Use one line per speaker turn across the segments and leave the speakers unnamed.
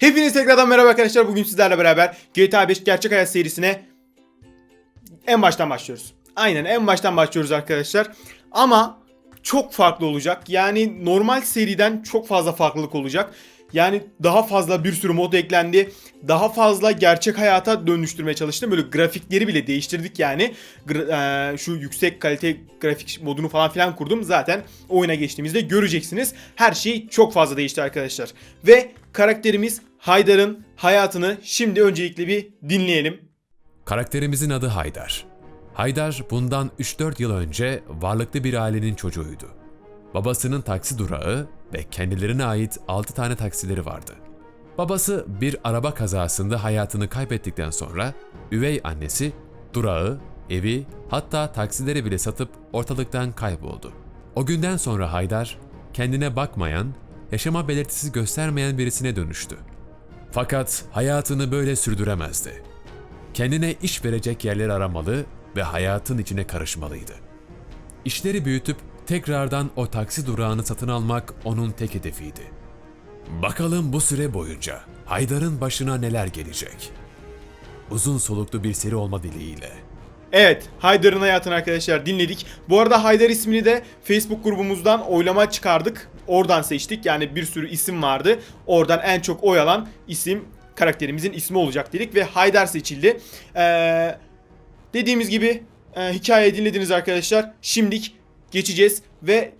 Hepiniz tekrardan merhaba arkadaşlar. Bugün sizlerle beraber GTA 5 Gerçek Hayat serisine en baştan başlıyoruz. Aynen en baştan başlıyoruz arkadaşlar. Ama çok farklı olacak. Yani normal seriden çok fazla farklılık olacak. Yani daha fazla bir sürü mod eklendi. Daha fazla gerçek hayata dönüştürmeye çalıştım. Böyle grafikleri bile değiştirdik yani. Gra- eee, şu yüksek kalite grafik modunu falan filan kurdum. Zaten oyuna geçtiğimizde göreceksiniz. Her şey çok fazla değişti arkadaşlar. Ve karakterimiz Haydar'ın hayatını şimdi öncelikle bir dinleyelim.
Karakterimizin adı Haydar. Haydar bundan 3-4 yıl önce varlıklı bir ailenin çocuğuydu. Babasının taksi durağı ve kendilerine ait 6 tane taksileri vardı. Babası bir araba kazasında hayatını kaybettikten sonra üvey annesi durağı, evi hatta taksileri bile satıp ortalıktan kayboldu. O günden sonra Haydar kendine bakmayan, yaşama belirtisi göstermeyen birisine dönüştü. Fakat hayatını böyle sürdüremezdi. Kendine iş verecek yerler aramalı ve hayatın içine karışmalıydı. İşleri büyütüp tekrardan o taksi durağını satın almak onun tek hedefiydi. Bakalım bu süre boyunca Haydar'ın başına neler gelecek? Uzun soluklu bir seri olma dileğiyle.
Evet, Haydar'ın hayatını arkadaşlar dinledik. Bu arada Haydar ismini de Facebook grubumuzdan oylama çıkardık. Oradan seçtik. Yani bir sürü isim vardı. Oradan en çok oy alan isim karakterimizin ismi olacak dedik ve Haydar seçildi. Ee, dediğimiz gibi e, hikayeyi dinlediniz arkadaşlar. Şimdilik geçeceğiz ve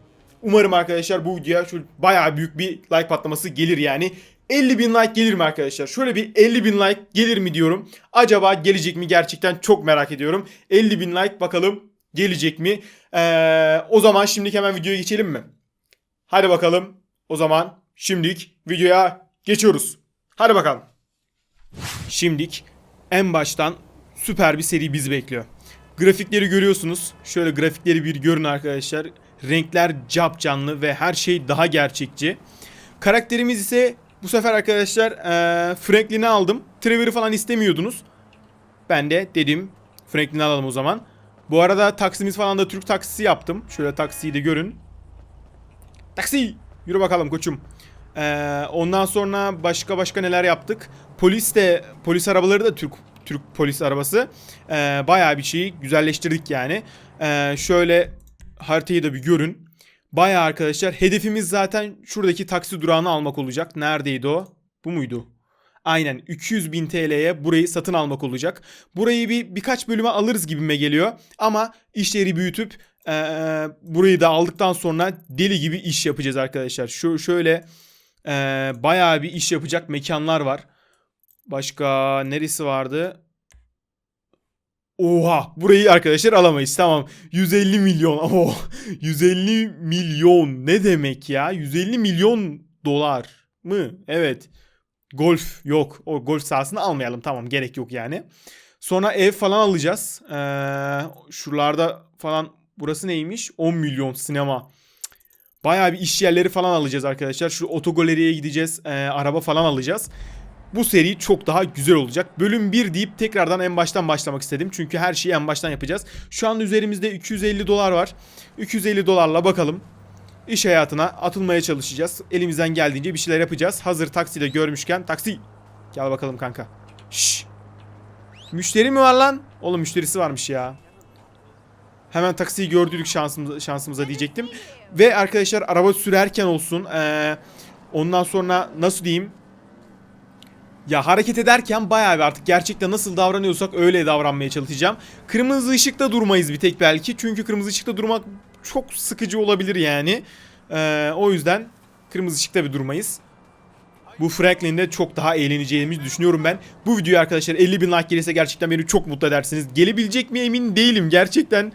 umarım arkadaşlar bu videoya şu bayağı büyük bir like patlaması gelir yani. 50 bin like gelir mi arkadaşlar? Şöyle bir 50 bin like gelir mi diyorum. Acaba gelecek mi gerçekten çok merak ediyorum. 50 bin like bakalım gelecek mi? Ee, o zaman şimdilik hemen videoya geçelim mi? Hadi bakalım. O zaman şimdilik videoya geçiyoruz. Hadi bakalım. Şimdilik en baştan süper bir seri bizi bekliyor. Grafikleri görüyorsunuz. Şöyle grafikleri bir görün arkadaşlar. Renkler cap canlı ve her şey daha gerçekçi. Karakterimiz ise bu sefer arkadaşlar eee Franklin'i aldım. Trevor'ı falan istemiyordunuz. Ben de dedim Franklin'i alalım o zaman. Bu arada taksimiz falan da Türk taksisi yaptım. Şöyle taksiyi de görün. Taksi! Yürü bakalım koçum. Ee, ondan sonra başka başka neler yaptık? Polis de polis arabaları da Türk Türk polis arabası. Ee, bayağı bir şeyi güzelleştirdik yani. Ee, şöyle haritayı da bir görün. Bayağı arkadaşlar hedefimiz zaten şuradaki taksi durağını almak olacak. Neredeydi o? Bu muydu? Aynen 200 bin TL'ye burayı satın almak olacak. Burayı bir birkaç bölüme alırız gibime geliyor. Ama işleri büyütüp eee, burayı da aldıktan sonra deli gibi iş yapacağız arkadaşlar. Şu şöyle eee bayağı bir iş yapacak mekanlar var. Başka neresi vardı? Oha burayı arkadaşlar alamayız. Tamam. 150 milyon. Oh, 150 milyon. Ne demek ya? 150 milyon dolar mı? Evet. Golf yok. O golf sahasını almayalım. Tamam gerek yok yani. Sonra ev falan alacağız. Ee, şuralarda falan burası neymiş 10 milyon sinema Bayağı bir iş yerleri falan alacağız arkadaşlar. Şu otogaleriye gideceğiz. ee, araba falan alacağız. Bu seri çok daha güzel olacak. Bölüm 1 deyip tekrardan en baştan başlamak istedim. Çünkü her şeyi en baştan yapacağız. Şu an üzerimizde 250 dolar var. 250 dolarla bakalım. İş hayatına atılmaya çalışacağız. Elimizden geldiğince bir şeyler yapacağız. Hazır takside görmüşken taksi. Gel bakalım kanka. Şş. Müşteri mi var lan? Oğlum müşterisi varmış ya. Hemen taksiyi gördük şansımıza, şansımıza diyecektim. Ve arkadaşlar araba sürerken olsun. eee, ondan sonra nasıl diyeyim? Ya hareket ederken bayağı bir artık gerçekten nasıl davranıyorsak öyle davranmaya çalışacağım. Kırmızı ışıkta durmayız bir tek belki. Çünkü kırmızı ışıkta durmak çok sıkıcı olabilir yani. Ee, o yüzden kırmızı ışıkta bir durmayız. Bu Franklin'de çok daha eğleneceğimizi düşünüyorum ben. Bu videoya arkadaşlar 50 bin like gelirse gerçekten beni çok mutlu edersiniz. Gelebilecek mi emin değilim. Gerçekten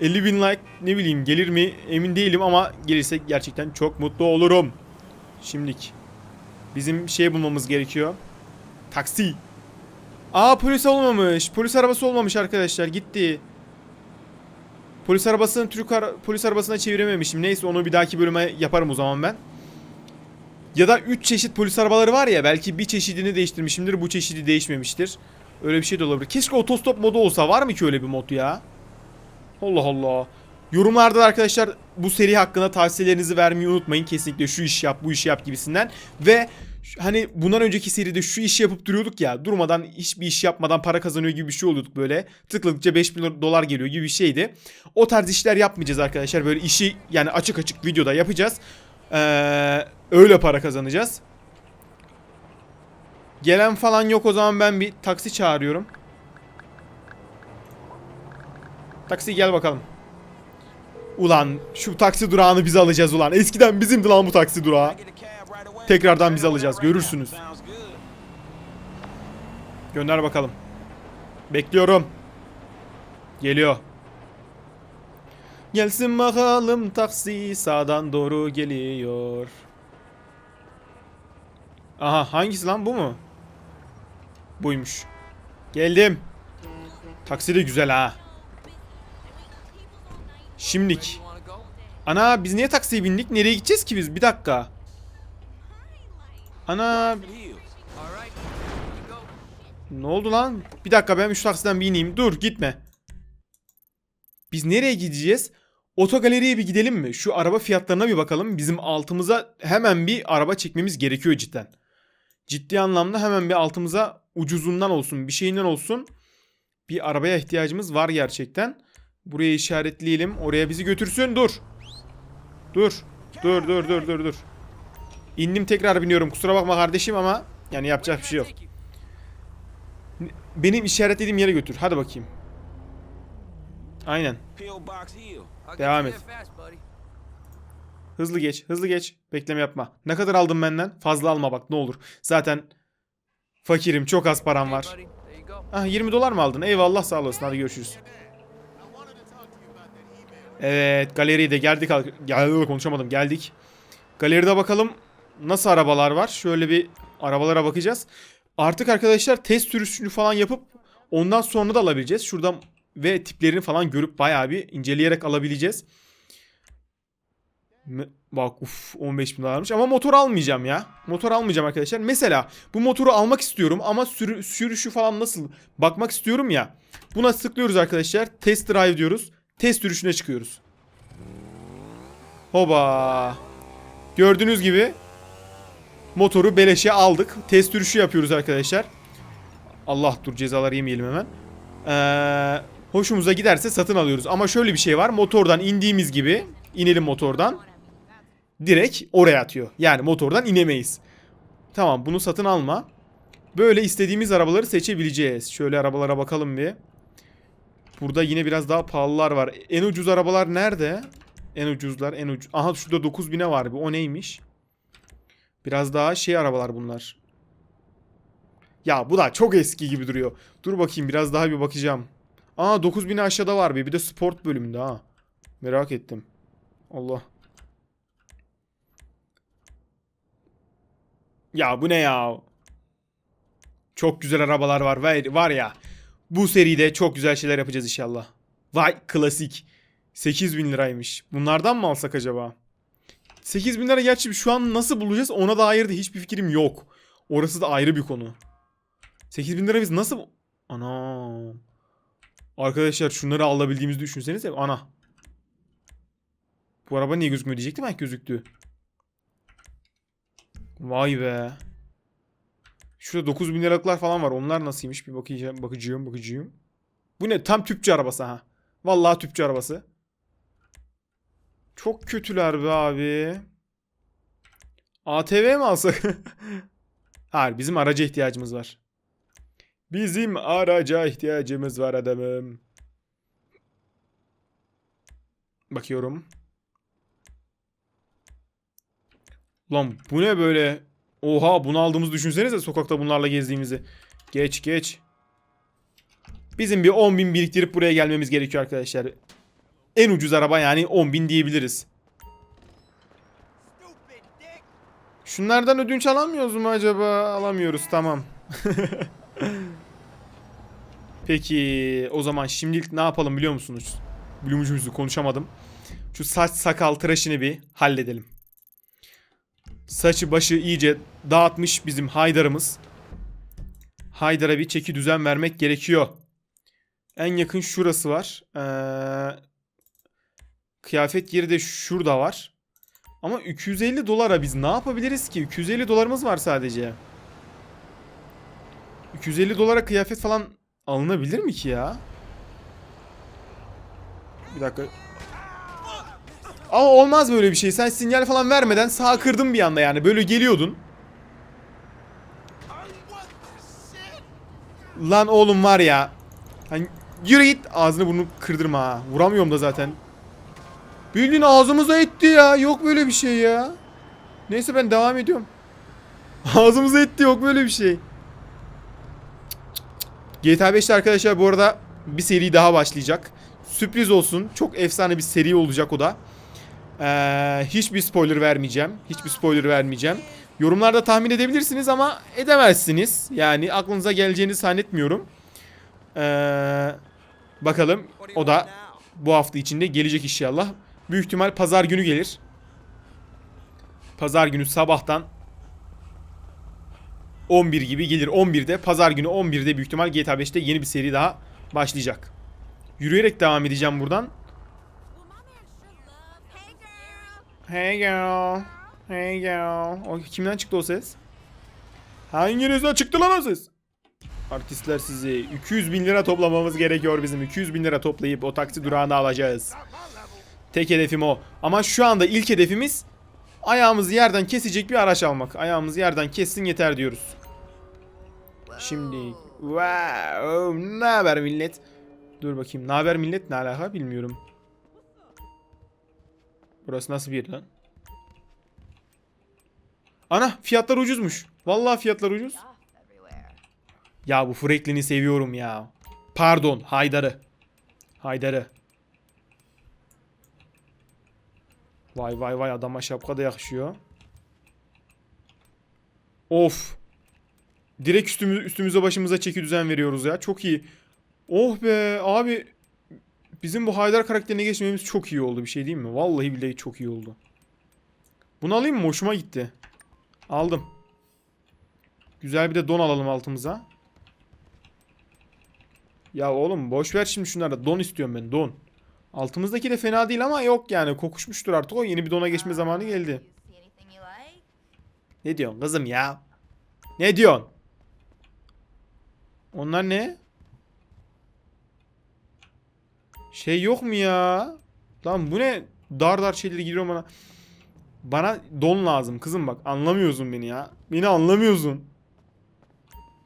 50 bin like ne bileyim gelir mi emin değilim ama gelirse gerçekten çok mutlu olurum. Şimdilik bizim şey bulmamız gerekiyor. Taksi. Aa polis olmamış. Polis arabası olmamış arkadaşlar. Gitti. Polis arabasını Türk ara- polis arabasına çevirememişim. Neyse onu bir dahaki bölüme yaparım o zaman ben. Ya da 3 çeşit polis arabaları var ya belki bir çeşidini değiştirmişimdir bu çeşidi değişmemiştir. Öyle bir şey de olabilir. Keşke otostop modu olsa. Var mı ki öyle bir mod ya? Allah Allah. Yorumlarda da arkadaşlar bu seri hakkında tavsiyelerinizi vermeyi unutmayın. Kesinlikle şu iş yap bu işi yap gibisinden. Ve Hani bundan önceki seride şu işi yapıp duruyorduk ya. Durmadan hiçbir iş yapmadan para kazanıyor gibi bir şey oluyorduk böyle. Tıkladıkça 5000 dolar geliyor gibi bir şeydi. O tarz işler yapmayacağız arkadaşlar. Böyle işi yani açık açık videoda yapacağız. Ee, öyle para kazanacağız. Gelen falan yok o zaman ben bir taksi çağırıyorum. Taksi gel bakalım. Ulan şu taksi durağını biz alacağız ulan. Eskiden bizimdi lan bu taksi durağı.
Tekrardan biz alacağız. Görürsünüz.
Gönder bakalım. Bekliyorum. Geliyor. Gelsin bakalım taksi sağdan doğru geliyor. Aha hangisi lan bu mu? Buymuş. Geldim. Taksi de güzel ha. Şimdilik. Ana biz niye taksiye bindik? Nereye gideceğiz ki biz? Bir dakika. Ana ne oldu lan? Bir dakika ben şu taksiden bir ineyim. Dur gitme. Biz nereye gideceğiz? Otogaleriye bir gidelim mi? Şu araba fiyatlarına bir bakalım. Bizim altımıza hemen bir araba çekmemiz gerekiyor cidden. Ciddi anlamda hemen bir altımıza ucuzundan olsun, bir şeyinden olsun bir arabaya ihtiyacımız var gerçekten. Buraya işaretleyelim. Oraya bizi götürsün. Dur. Dur. Dur dur dur dur dur. İndim tekrar biniyorum. Kusura bakma kardeşim ama yani yapacak bir şey yok. Benim işaretlediğim yere götür. Hadi bakayım. Aynen. Devam et. Hızlı geç. Hızlı geç. Bekleme yapma. Ne kadar aldın benden? Fazla alma bak ne olur. Zaten fakirim. Çok az param var. Ah 20 dolar mı aldın? Eyvallah sağ olasın. Hadi görüşürüz. Evet galeriye de geldik. Gel konuşamadım. Geldik. Galeride bakalım nasıl arabalar var. Şöyle bir arabalara bakacağız. Artık arkadaşlar test sürüşünü falan yapıp ondan sonra da alabileceğiz. Şuradan ve tiplerini falan görüp bayağı bir inceleyerek alabileceğiz. Bak uf 15 bin dolarmış ama motor almayacağım ya. Motor almayacağım arkadaşlar. Mesela bu motoru almak istiyorum ama sürü- sürüşü falan nasıl bakmak istiyorum ya. Buna tıklıyoruz arkadaşlar. Test drive diyoruz. Test sürüşüne çıkıyoruz. Hoba. Gördüğünüz gibi motoru beleşe aldık. Test sürüşü yapıyoruz arkadaşlar. Allah dur cezalar yemeyelim hemen. Ee, hoşumuza giderse satın alıyoruz. Ama şöyle bir şey var. Motordan indiğimiz gibi inelim motordan. Direkt oraya atıyor. Yani motordan inemeyiz. Tamam bunu satın alma. Böyle istediğimiz arabaları seçebileceğiz. Şöyle arabalara bakalım bir. Burada yine biraz daha pahalılar var. En ucuz arabalar nerede? En ucuzlar en ucuz. Aha şurada 9000'e var bir. O neymiş? Biraz daha şey arabalar bunlar. Ya bu da çok eski gibi duruyor. Dur bakayım biraz daha bir bakacağım. Aa 9000'e aşağıda var bir. Bir de sport bölümünde ha. Merak ettim. Allah. Ya bu ne ya? Çok güzel arabalar var. Var, ya. Bu seride çok güzel şeyler yapacağız inşallah. Vay klasik. 8000 liraymış. Bunlardan mı alsak acaba? 8000 lira gerçi şu an nasıl bulacağız ona dair de hiçbir fikrim yok. Orası da ayrı bir konu. 8000 lira biz nasıl... Ana. Arkadaşlar şunları alabildiğimizi düşünsenize. Ana. Bu araba niye gözükmüyor diyecektim belki gözüktü. Vay be. Şurada 9000 liralıklar falan var. Onlar nasılmış bir bakacağım, bakacağım, bakacağım. Bu ne? Tam tüpçü arabası ha. Vallahi tüpçü arabası. Çok kötüler be abi. ATV mi alsak? Hayır bizim araca ihtiyacımız var. Bizim araca ihtiyacımız var adamım. Bakıyorum. Lan bu ne böyle? Oha bunu aldığımızı düşünsenize sokakta bunlarla gezdiğimizi. Geç geç. Bizim bir 10 bin biriktirip buraya gelmemiz gerekiyor arkadaşlar. En ucuz araba yani 10 bin diyebiliriz. Şunlardan ödünç alamıyoruz mu acaba? Alamıyoruz tamam. Peki o zaman şimdilik ne yapalım biliyor musunuz? Biliyor konuşamadım. Şu saç sakal tıraşını bir halledelim. Saçı başı iyice dağıtmış bizim Haydar'ımız. Haydar'a bir çeki düzen vermek gerekiyor. En yakın şurası var. Ee, kıyafet yeri de şurada var. Ama 250 dolara biz ne yapabiliriz ki? 250 dolarımız var sadece. 250 dolara kıyafet falan alınabilir mi ki ya? Bir dakika. Aa olmaz böyle bir şey. Sen sinyal falan vermeden sağa kırdın bir anda yani. Böyle geliyordun. Lan oğlum var ya. Hani yürü git. Ağzını burnunu kırdırma ha. Vuramıyorum da zaten. Bildiğin ağzımıza etti ya. Yok böyle bir şey ya. Neyse ben devam ediyorum. Ağzımıza etti yok böyle bir şey. GTA 5'te arkadaşlar bu arada bir seri daha başlayacak. Sürpriz olsun. Çok efsane bir seri olacak o da. Ee, hiçbir spoiler vermeyeceğim. Hiçbir spoiler vermeyeceğim. Yorumlarda tahmin edebilirsiniz ama edemezsiniz. Yani aklınıza geleceğini zannetmiyorum. Ee, bakalım. O da bu hafta içinde gelecek inşallah. Büyük ihtimal pazar günü gelir. Pazar günü sabahtan 11 gibi gelir. 11'de pazar günü 11'de büyük ihtimal GTA 5'te yeni bir seri daha başlayacak. Yürüyerek devam edeceğim buradan. Hey girl. Hey girl. O kimden çıktı o ses? Hanginizden çıktı lan o ses? Artistler sizi 200 bin lira toplamamız gerekiyor bizim. 200 bin lira toplayıp o taksi durağını alacağız. Tek hedefim o. Ama şu anda ilk hedefimiz ayağımızı yerden kesecek bir araç almak. Ayağımızı yerden kessin yeter diyoruz. Şimdi wow, ne haber millet? Dur bakayım. Ne haber millet? Ne alaka bilmiyorum. Burası nasıl bir yer lan? Ana fiyatlar ucuzmuş. Vallahi fiyatlar ucuz. Ya bu Franklin'i seviyorum ya. Pardon Haydar'ı. Haydar'ı. Vay vay vay adama şapka da yakışıyor. Of. Direkt üstümüz, üstümüze başımıza çeki düzen veriyoruz ya. Çok iyi. Oh be abi. Bizim bu Haydar karakterine geçmemiz çok iyi oldu bir şey değil mi? Vallahi billahi çok iyi oldu. Bunu alayım mı? Hoşuma gitti. Aldım. Güzel bir de don alalım altımıza. Ya oğlum boş ver şimdi şunları. Don istiyorum ben don. Altımızdaki de fena değil ama yok yani kokuşmuştur artık o. Yeni bir dona geçme zamanı geldi. Ne diyorsun kızım ya? Ne diyorsun? Onlar ne? Şey yok mu ya? Lan bu ne? Dar dar şeyleri giriyor bana. Bana don lazım kızım bak. Anlamıyorsun beni ya. Beni anlamıyorsun.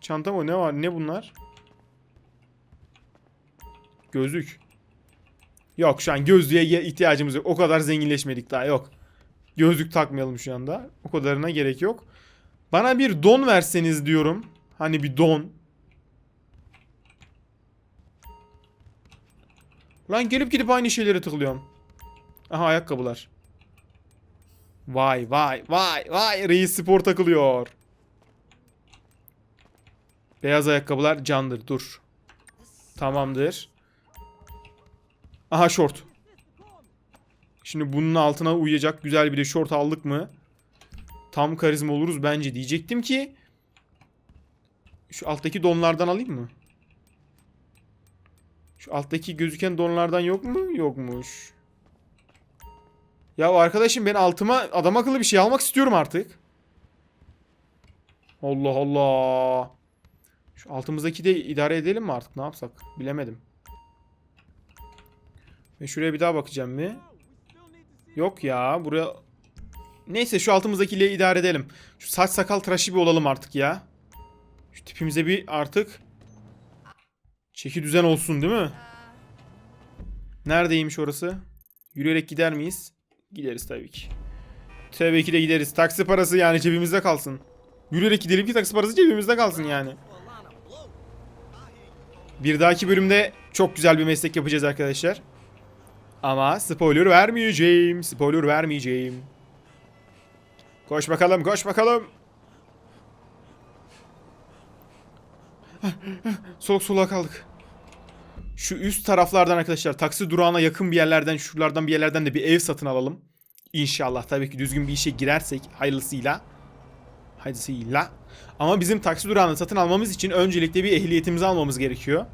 Çanta mı? Ne var? Ne bunlar? Gözlük. Yok şu an gözlüğe ihtiyacımız yok. O kadar zenginleşmedik daha yok. Gözlük takmayalım şu anda. O kadarına gerek yok. Bana bir don verseniz diyorum. Hani bir don. Lan gelip gidip aynı şeylere tıklıyorum. Aha ayakkabılar. Vay vay vay vay reis spor takılıyor. Beyaz ayakkabılar candır dur. Tamamdır. Aha şort. Şimdi bunun altına uyacak güzel bir de şort aldık mı? Tam karizma oluruz bence diyecektim ki. Şu alttaki donlardan alayım mı? Şu alttaki gözüken donlardan yok mu? Yokmuş. Ya arkadaşım ben altıma adam akıllı bir şey almak istiyorum artık. Allah Allah. Şu altımızdaki de idare edelim mi artık? Ne yapsak? Bilemedim. Ve şuraya bir daha bakacağım mı? Yok ya. Buraya... Neyse şu altımızdakiyle idare edelim. Şu saç sakal tıraşı bir olalım artık ya. Şu tipimize bir artık... Çeki düzen olsun değil mi? Neredeymiş orası? Yürüyerek gider miyiz? Gideriz tabii ki. Tabii ki de gideriz. Taksi parası yani cebimizde kalsın. Yürüyerek gidelim ki taksi parası cebimizde kalsın yani. Bir dahaki bölümde çok güzel bir meslek yapacağız arkadaşlar. Ama spoiler vermeyeceğim. Spoiler vermeyeceğim. Koş bakalım, koş bakalım. Soluk soluğa kaldık. Şu üst taraflardan arkadaşlar taksi durağına yakın bir yerlerden şuralardan bir yerlerden de bir ev satın alalım. İnşallah tabii ki düzgün bir işe girersek hayırlısıyla. Hayırlısıyla. Ama bizim taksi durağını satın almamız için öncelikle bir ehliyetimizi almamız gerekiyor.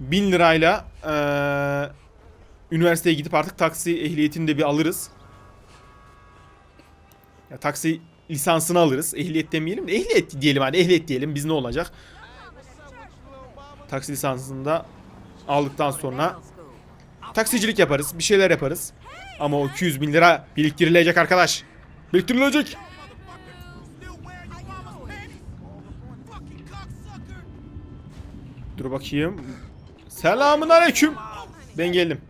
1000 lirayla eee üniversiteye gidip artık taksi ehliyetini de bir alırız. Ya taksi lisansını alırız. Ehliyet demeyelim de ehliyet diyelim hadi ehliyet diyelim. Biz ne olacak? Taksi lisansını da aldıktan sonra taksicilik yaparız. Bir şeyler yaparız. Ama o 200 bin lira biriktirilecek arkadaş. Biriktirilecek. Dur bakayım. Selamun aleyküm. Ben geldim.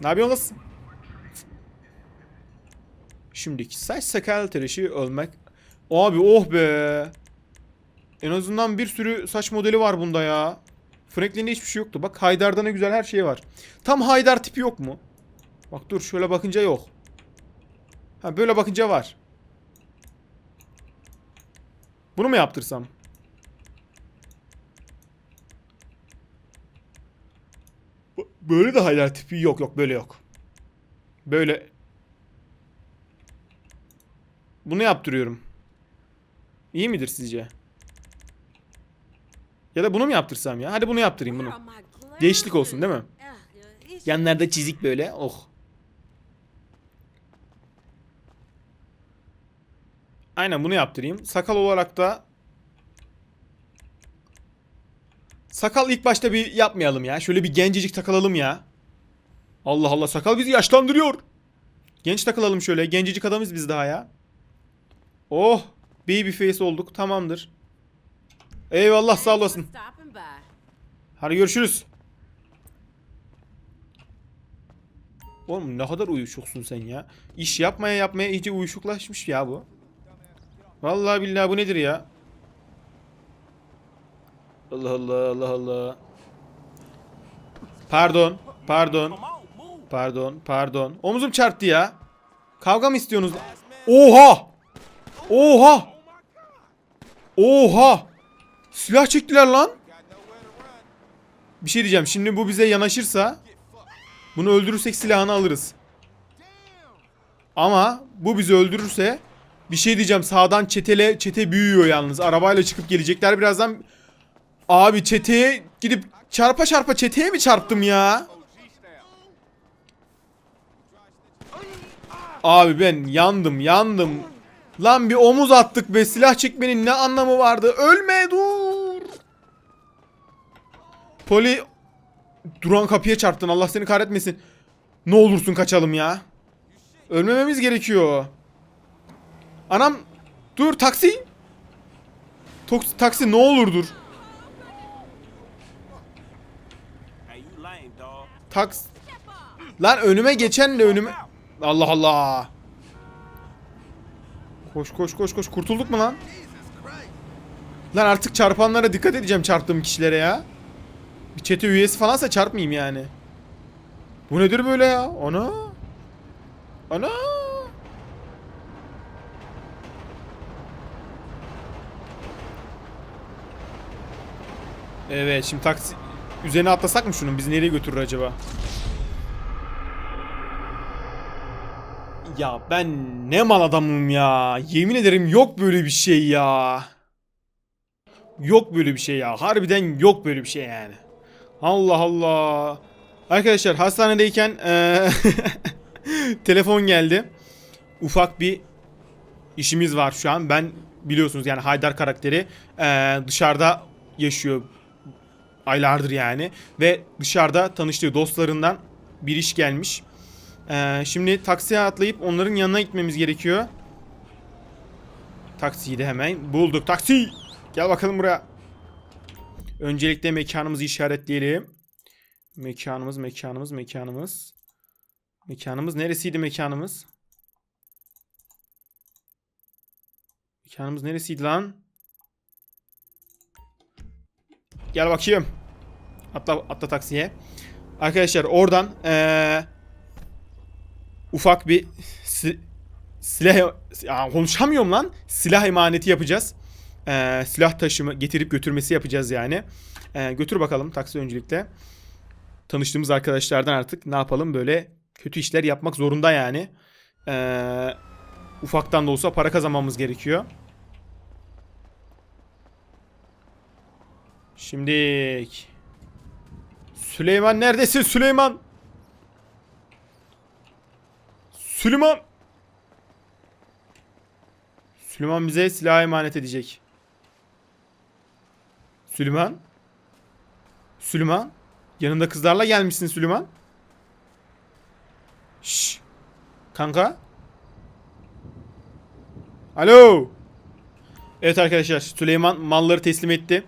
Ne yapıyorsun kız? Şimdiki saç sakal tıraşı olmak. Abi oh be. En azından bir sürü saç modeli var bunda ya. Franklin'de hiçbir şey yoktu. Bak Haydar'da ne güzel her şey var. Tam Haydar tipi yok mu? Bak dur şöyle bakınca yok. Ha böyle bakınca var. Bunu mu yaptırsam? Böyle de Haydar tipi yok yok böyle yok. Böyle bunu yaptırıyorum. İyi midir sizce? Ya da bunu mu yaptırsam ya? Hadi bunu yaptırayım bunu. Değişiklik olsun değil mi? Yanlarda çizik böyle. Oh. Aynen bunu yaptırayım. Sakal olarak da Sakal ilk başta bir yapmayalım ya. Şöyle bir gencecik takılalım ya. Allah Allah sakal bizi yaşlandırıyor. Genç takılalım şöyle. Gencecik adamız biz daha ya. Oh. Baby face olduk. Tamamdır. Eyvallah sağ olasın. Hadi görüşürüz. Oğlum ne kadar uyuşuksun sen ya. İş yapmaya yapmaya iyice uyuşuklaşmış ya bu. Vallahi billahi bu nedir ya? Allah Allah Allah Allah. Pardon. Pardon. Pardon. Pardon. Omuzum çarptı ya. Kavga mı istiyorsunuz? Oha! Oha! Oha! Silah çektiler lan. Bir şey diyeceğim. Şimdi bu bize yanaşırsa bunu öldürürsek silahını alırız. Ama bu bizi öldürürse bir şey diyeceğim. Sağdan çetele çete büyüyor yalnız. Arabayla çıkıp gelecekler birazdan. Abi çeteye gidip çarpa çarpa çeteye mi çarptım ya? Abi ben yandım yandım. Lan bir omuz attık be silah çekmenin ne anlamı vardı? Ölme dur. Poli duran kapıya çarptın Allah seni kahretmesin. Ne olursun kaçalım ya. Ölmememiz gerekiyor. Anam dur taksi. Tok- taksi ne olur dur. Taks. Lan önüme geçen de önüme. Allah Allah. Koş koş koş koş. Kurtulduk mu lan? Lan artık çarpanlara dikkat edeceğim çarptığım kişilere ya. Bir çete üyesi falansa çarpmayayım yani. Bu nedir böyle ya? Ana. Ana. Evet şimdi taksi üzerine atlasak mı şunun? Bizi nereye götürür acaba? Ya ben ne mal adamım ya. Yemin ederim yok böyle bir şey ya. Yok böyle bir şey ya. Harbiden yok böyle bir şey yani. Allah Allah. Arkadaşlar hastanedeyken eee, telefon geldi. Ufak bir işimiz var şu an. Ben biliyorsunuz yani Haydar karakteri eee, dışarıda yaşıyor aylardır yani ve dışarıda tanıştığı dostlarından bir iş gelmiş. Ee, şimdi taksiye atlayıp onların yanına gitmemiz gerekiyor. Taksiyi de hemen bulduk. Taksi! Gel bakalım buraya. Öncelikle mekanımızı işaretleyelim. Mekanımız, mekanımız, mekanımız. Mekanımız neresiydi mekanımız? Mekanımız neresiydi lan? Gel bakayım. Atla, atla taksiye. Arkadaşlar oradan ee, ufak bir si- silah ya, konuşamıyorum lan. Silah emaneti yapacağız. Ee, silah taşıma getirip götürmesi yapacağız yani. Ee, götür bakalım taksi öncelikle. Tanıştığımız arkadaşlardan artık ne yapalım böyle kötü işler yapmak zorunda yani. Ee, ufaktan da olsa para kazanmamız gerekiyor. Şimdi Süleyman neredesin Süleyman? Süleyman Süleyman bize silah emanet edecek. Süleyman? Süleyman? Yanında kızlarla gelmişsin Süleyman. Şş. Kanka? Alo? Evet arkadaşlar Süleyman malları teslim etti.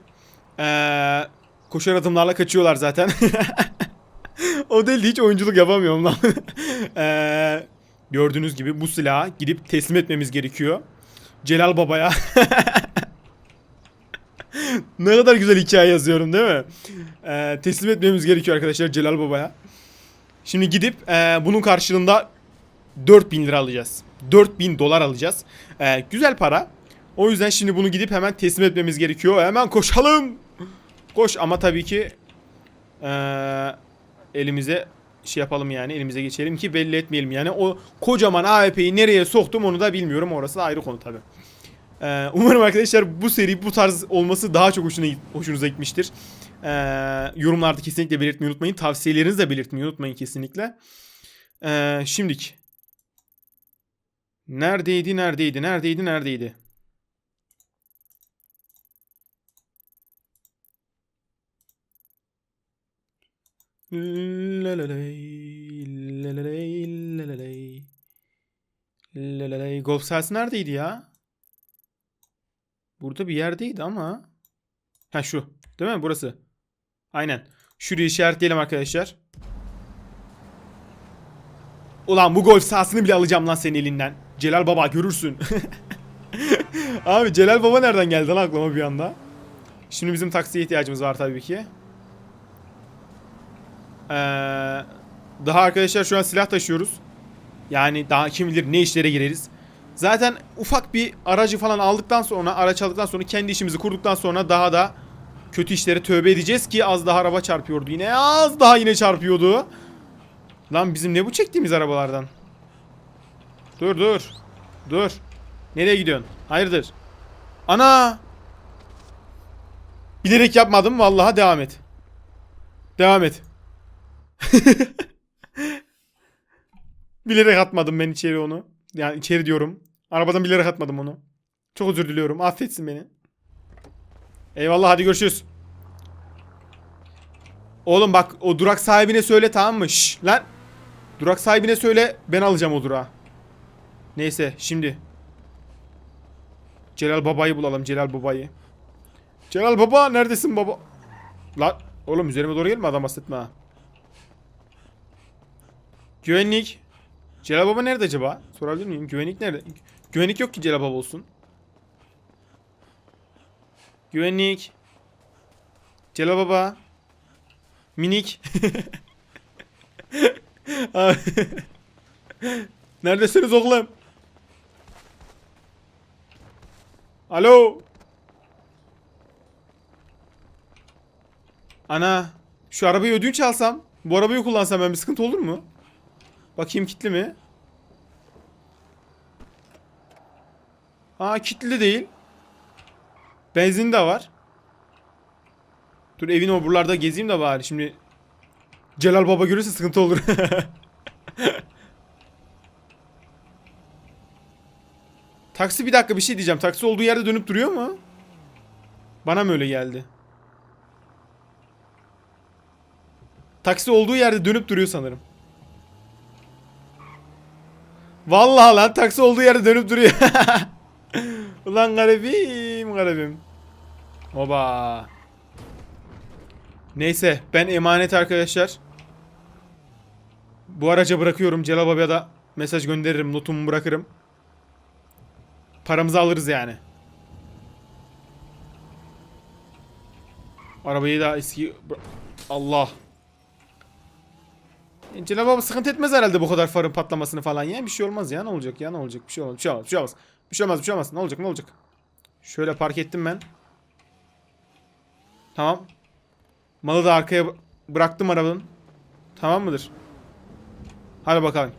Ee, koşar adımlarla kaçıyorlar zaten. o değil de hiç oyunculuk yapamıyorum lan. Ee, gördüğünüz gibi bu silahı gidip teslim etmemiz gerekiyor. Celal Baba'ya. ne kadar güzel hikaye yazıyorum değil mi? Ee, teslim etmemiz gerekiyor arkadaşlar Celal Baba'ya. Şimdi gidip e, bunun karşılığında 4000 lira alacağız. 4000 dolar alacağız. Ee, güzel para. O yüzden şimdi bunu gidip hemen teslim etmemiz gerekiyor. Hemen koşalım. Koş ama tabii ki ee, elimize şey yapalım yani elimize geçelim ki belli etmeyelim yani o kocaman AWP'yi nereye soktum onu da bilmiyorum orası da ayrı konu tabi. Ee, umarım arkadaşlar bu seri bu tarz olması daha çok hoşuna, hoşunuza gitmiştir. Ee, yorumlarda kesinlikle belirtmeyi unutmayın. Tavsiyelerinizi de belirtmeyi unutmayın kesinlikle. Ee, şimdik. Neredeydi neredeydi neredeydi neredeydi? Lalalay, lalalay, lalalay. Lalalay. Golf sahası neredeydi ya? Burada bir yerdeydi ama. Ha şu. Değil mi? Burası. Aynen. Şurayı işaretleyelim arkadaşlar. Ulan bu golf sahasını bile alacağım lan senin elinden. Celal Baba görürsün. Abi Celal Baba nereden geldi lan aklıma bir anda? Şimdi bizim taksiye ihtiyacımız var tabii ki. Ee, daha arkadaşlar şu an silah taşıyoruz. Yani daha kim bilir ne işlere gireriz. Zaten ufak bir aracı falan aldıktan sonra, araç aldıktan sonra kendi işimizi kurduktan sonra daha da kötü işlere tövbe edeceğiz ki az daha araba çarpıyordu yine. Az daha yine çarpıyordu. Lan bizim ne bu çektiğimiz arabalardan? Dur dur. Dur. Nereye gidiyorsun? Hayırdır? Ana! Bilerek yapmadım vallahi devam et. Devam et. bilerek atmadım ben içeri onu. Yani içeri diyorum. Arabadan bilerek atmadım onu. Çok özür diliyorum. Affetsin beni. Eyvallah hadi görüşürüz. Oğlum bak o durak sahibine söyle tamam mı? Şş, lan. Durak sahibine söyle ben alacağım o durağı. Neyse şimdi. Celal Baba'yı bulalım Celal Baba'yı. Celal Baba neredesin baba? Lan oğlum üzerime doğru gelme adam bahsetme ha. Güvenlik. Celal Baba nerede acaba? Sorabilir miyim? Güvenlik nerede? Güvenlik yok ki Celal Baba olsun. Güvenlik. Celal Baba. Minik. Neredesiniz oğlum? Alo. Ana. Şu arabayı ödünç alsam. Bu arabayı kullansam ben bir sıkıntı olur mu? Bakayım kitli mi? Aa kitli de değil. Benzin de var. Dur evin o buralarda gezeyim de bari. Şimdi Celal Baba görürse sıkıntı olur. Taksi bir dakika bir şey diyeceğim. Taksi olduğu yerde dönüp duruyor mu? Bana mı öyle geldi? Taksi olduğu yerde dönüp duruyor sanırım. Vallahi lan taksi olduğu yerde dönüp duruyor. Ulan garibim garibim. Oba. Neyse ben emanet arkadaşlar. Bu araca bırakıyorum. Celal Baba'ya da mesaj gönderirim. Notumu bırakırım. Paramızı alırız yani. Arabayı da eski... Allah. Celal Baba sıkıntı etmez herhalde bu kadar farın patlamasını falan ya. Bir şey olmaz ya. Ne olacak ya? Ne olacak? Bir şey olmaz. Bir şey olmaz. Bir şey olmaz. Bir şey olmaz. Bir şey olmaz. Ne olacak? Ne olacak? Şöyle park ettim ben. Tamam. Malı da arkaya bı- bıraktım arabanın. Tamam mıdır? Hadi bakalım.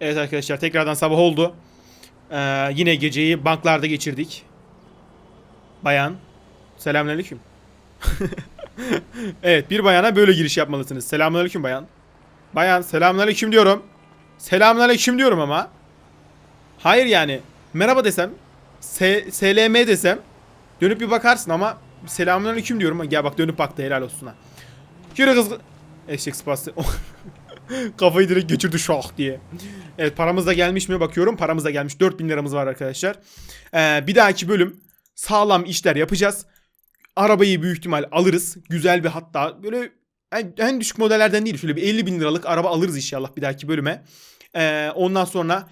Evet arkadaşlar tekrardan sabah oldu. Ee, yine geceyi banklarda geçirdik. Bayan. Selamünaleyküm. evet bir bayana böyle giriş yapmalısınız. Selamünaleyküm bayan. Bayan selamünaleyküm diyorum. Selamünaleyküm diyorum ama. Hayır yani. merhaba desem, SLM desem dönüp bir bakarsın ama selamünaleyküm diyorum. Gel bak dönüp baktı helal olsun ha. Yürü kız. Eşek sıpası. Kafayı direkt geçirdi şah diye. Evet paramız da gelmiş mi bakıyorum. Paramız da gelmiş. 4000 liramız var arkadaşlar. Ee, bir dahaki bölüm sağlam işler yapacağız. Arabayı büyük ihtimal alırız. Güzel bir hatta böyle en, en düşük modellerden değil. Şöyle bir 50 bin liralık araba alırız inşallah bir dahaki bölüme. Ee, ondan sonra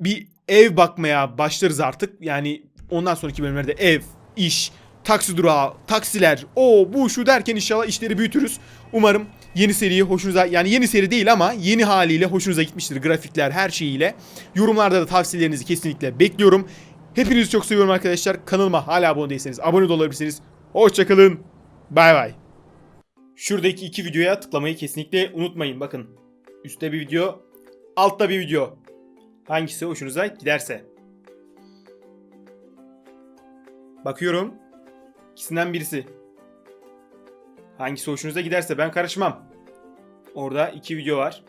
bir ev bakmaya başlarız artık. Yani ondan sonraki bölümlerde ev, iş, taksi durağı, taksiler, o bu şu derken inşallah işleri büyütürüz. Umarım yeni seriyi hoşunuza yani yeni seri değil ama yeni haliyle hoşunuza gitmiştir. Grafikler her şeyiyle. Yorumlarda da tavsiyelerinizi kesinlikle bekliyorum. Hepinizi çok seviyorum arkadaşlar. Kanalıma hala abone değilseniz abone de olabilirsiniz. Hoşçakalın. Bay bay. Şuradaki iki videoya tıklamayı kesinlikle unutmayın. Bakın. Üstte bir video, altta bir video. Hangisi hoşunuza giderse. Bakıyorum. İkisinden birisi. Hangisi hoşunuza giderse ben karışmam. Orada iki video var.